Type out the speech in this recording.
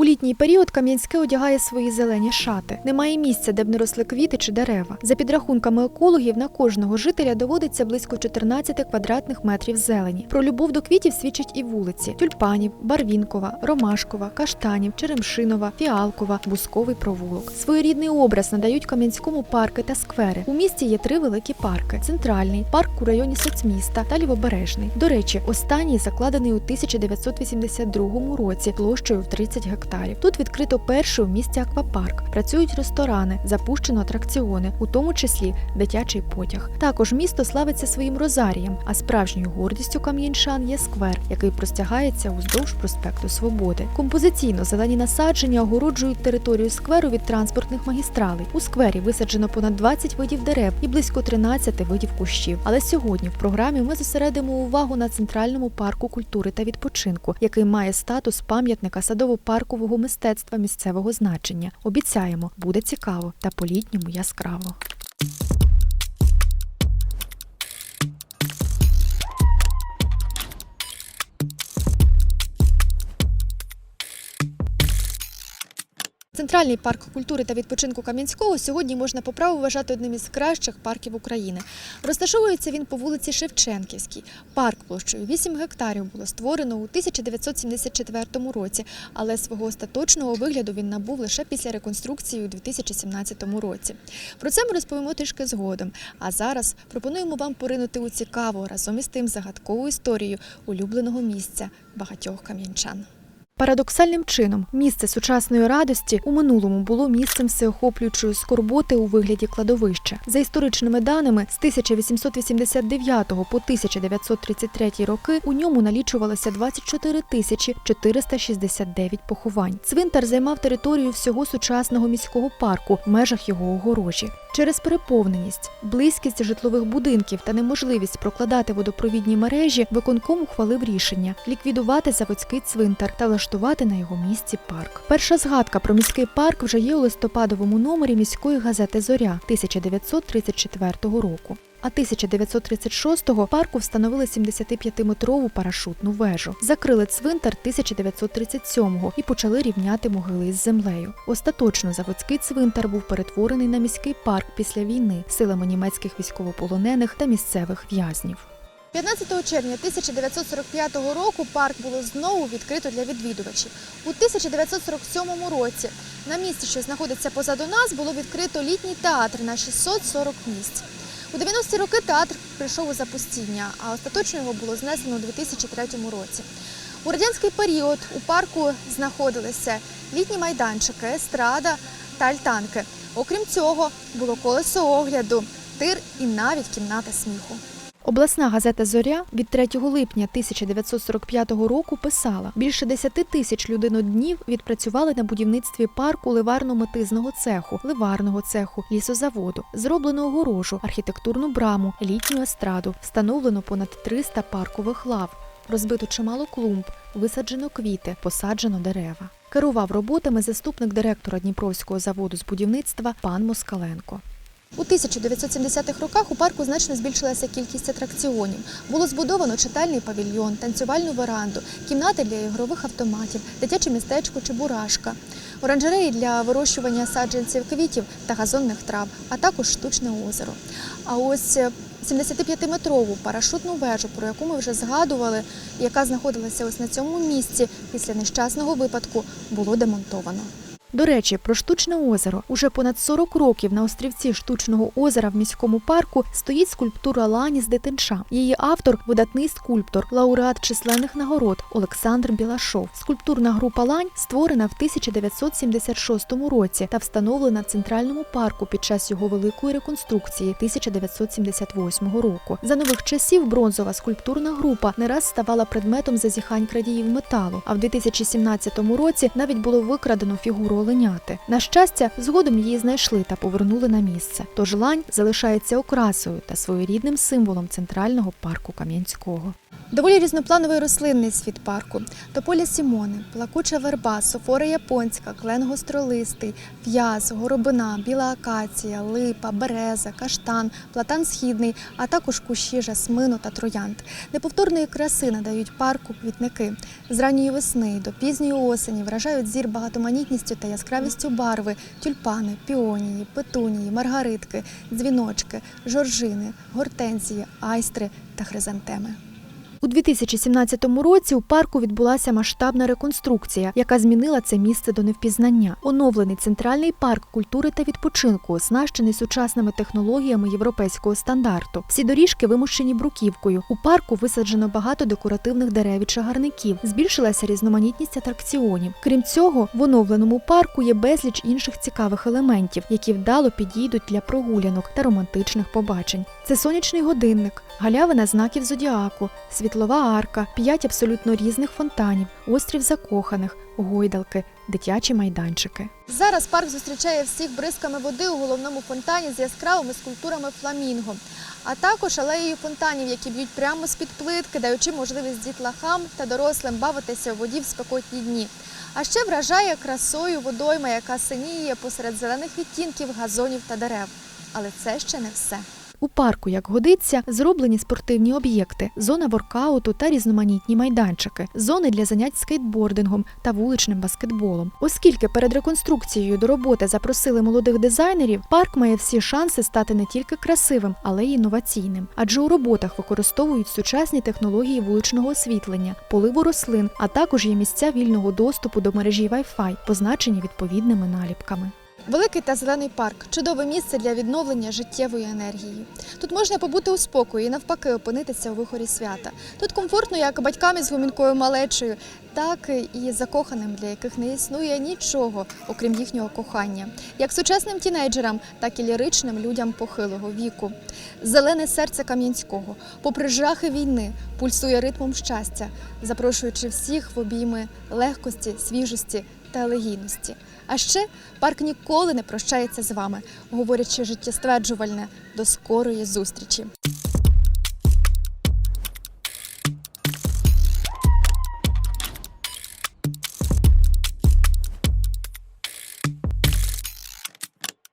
У літній період Кам'янське одягає свої зелені шати. Немає місця, де б не росли квіти чи дерева. За підрахунками екологів, на кожного жителя доводиться близько 14 квадратних метрів зелені. Про любов до квітів свідчать і вулиці: тюльпанів, барвінкова, ромашкова, каштанів, черемшинова, фіалкова, бусковий провулок. Своєрідний образ надають Кам'янському парки та сквери. У місті є три великі парки: центральний парк у районі соцміста та лівобережний. До речі, останній закладений у 1982 році площею в 30 гектарів. Тут відкрито перший у місті аквапарк. Працюють ресторани, запущено атракціони, у тому числі дитячий потяг. Також місто славиться своїм розарієм, а справжньою гордістю кам'янчан є сквер, який простягається уздовж проспекту Свободи. Композиційно зелені насадження огороджують територію скверу від транспортних магістралей. У сквері висаджено понад 20 видів дерев і близько 13 видів кущів. Але сьогодні в програмі ми зосередимо увагу на центральному парку культури та відпочинку, який має статус пам'ятника садово-паркового мистецтва місцевого значення. Обіцяємо, буде цікаво та по-літньому яскраво. Центральний парк культури та відпочинку Кам'янського сьогодні можна по праву вважати одним із кращих парків України. Розташовується він по вулиці Шевченківській. Парк площею 8 гектарів було створено у 1974 році, але свого остаточного вигляду він набув лише після реконструкції у 2017 році. Про це ми розповімо трішки згодом. А зараз пропонуємо вам поринути у цікаву разом із тим загадкову історію улюбленого місця багатьох кам'янчан. Парадоксальним чином, місце сучасної радості у минулому було місцем всеохоплюючої скорботи у вигляді кладовища. За історичними даними, з 1889 по 1933 роки у ньому налічувалося 24 тисячі 469 поховань. Цвинтар займав територію всього сучасного міського парку в межах його огорожі. Через переповненість, близькість житлових будинків та неможливість прокладати водопровідні мережі, виконком ухвалив рішення ліквідувати заводський цвинтар та влаштувати на його місці парк. Перша згадка про міський парк вже є у листопадовому номері міської газети Зоря 1934 року. А 1936-го парку встановили 75-метрову парашутну вежу. Закрили цвинтар 1937-го і почали рівняти могили із землею. Остаточно заводський цвинтар був перетворений на міський парк після війни силами німецьких військовополонених та місцевих в'язнів. 15 червня 1945 року парк було знову відкрито для відвідувачів. У 1947 році на місці, що знаходиться позаду нас, було відкрито літній театр на 640 місць. У 90-ті роки театр прийшов у запустіння, а остаточно його було знесено у 2003 році. У радянський період у парку знаходилися літні майданчики, естрада та альтанки. Окрім цього, було колесо огляду, тир і навіть кімната сміху. Обласна газета Зоря від 3 липня 1945 року писала: більше 10 тисяч людиноднів відпрацювали на будівництві парку ливарно-метизного цеху, ливарного цеху, лісозаводу, зроблено огорожу, архітектурну браму, літню естраду, встановлено понад 300 паркових лав, розбито чимало клумб, висаджено квіти, посаджено дерева. Керував роботами заступник директора Дніпровського заводу з будівництва пан Москаленко. У 1970-х роках у парку значно збільшилася кількість атракціонів. Було збудовано читальний павільйон, танцювальну веранду, кімнати для ігрових автоматів, дитяче містечко Чебурашка, оранжереї для вирощування саджанців квітів та газонних трав, а також штучне озеро. А ось е, 75-метрову парашутну вежу, про яку ми вже згадували, яка знаходилася ось на цьому місці після нещасного випадку, було демонтовано. До речі, про штучне озеро. Уже понад 40 років на острівці штучного озера в міському парку стоїть скульптура Лані з дитинча. Її автор видатний скульптор, лауреат численних нагород Олександр Білашов. Скульптурна група Лань створена в 1976 році та встановлена в центральному парку під час його великої реконструкції 1978 року. За нових часів бронзова скульптурна група не раз ставала предметом зазіхань крадіїв металу. А в 2017 році навіть було викрадено фігуру оленяти. На щастя, згодом її знайшли та повернули на місце. Тож лань залишається окрасою та своєрідним символом центрального парку Кам'янського. Доволі різноплановий рослинний світ парку. Тополя Сімони, плакуча верба, софора японська, клен гостролистий, в'яз, горобина, біла акація, липа, береза, каштан, платан східний, а також кущі жасмину та троянд. Неповторної краси надають парку квітники. З ранньої весни до пізньої осені вражають зір багатоманітністю та яскравістю барви, тюльпани, піонії, петунії, маргаритки, дзвіночки, жоржини, гортензії, айстри та хризантеми. У 2017 році у парку відбулася масштабна реконструкція, яка змінила це місце до невпізнання. Оновлений центральний парк культури та відпочинку, оснащений сучасними технологіями європейського стандарту. Всі доріжки вимущені бруківкою. У парку висаджено багато декоративних дерев і чагарників. Збільшилася різноманітність атракціонів. Крім цього, в оновленому парку є безліч інших цікавих елементів, які вдало підійдуть для прогулянок та романтичних побачень. Це сонячний годинник, галявина знаків зодіаку, світлова арка, п'ять абсолютно різних фонтанів, острів закоханих, гойдалки, дитячі майданчики. Зараз парк зустрічає всіх бризками води у головному фонтані з яскравими скульптурами фламінго, а також алеєю фонтанів, які б'ють прямо з-під плитки, даючи можливість дітлахам та дорослим бавитися у воді в спекотні дні. А ще вражає красою водойма, яка синіє посеред зелених відтінків, газонів та дерев. Але це ще не все. У парку, як годиться, зроблені спортивні об'єкти, зона воркауту та різноманітні майданчики, зони для занять скейтбордингом та вуличним баскетболом. Оскільки перед реконструкцією до роботи запросили молодих дизайнерів, парк має всі шанси стати не тільки красивим, але й інноваційним. Адже у роботах використовують сучасні технології вуличного освітлення, поливу рослин, а також є місця вільного доступу до мережі Wi-Fi, позначені відповідними наліпками. Великий та зелений парк чудове місце для відновлення життєвої енергії. Тут можна побути у спокої і навпаки опинитися у вихорі свята. Тут комфортно як батькам із гумінкою малечею, так і закоханим, для яких не існує нічого, окрім їхнього кохання, як сучасним тінейджерам, так і ліричним людям похилого віку. Зелене серце Кам'янського, попри жахи війни, пульсує ритмом щастя, запрошуючи всіх в обійми легкості, свіжості та елегійності. А ще парк ніколи не прощається з вами, говорячи життєстверджувальне до скорої зустрічі.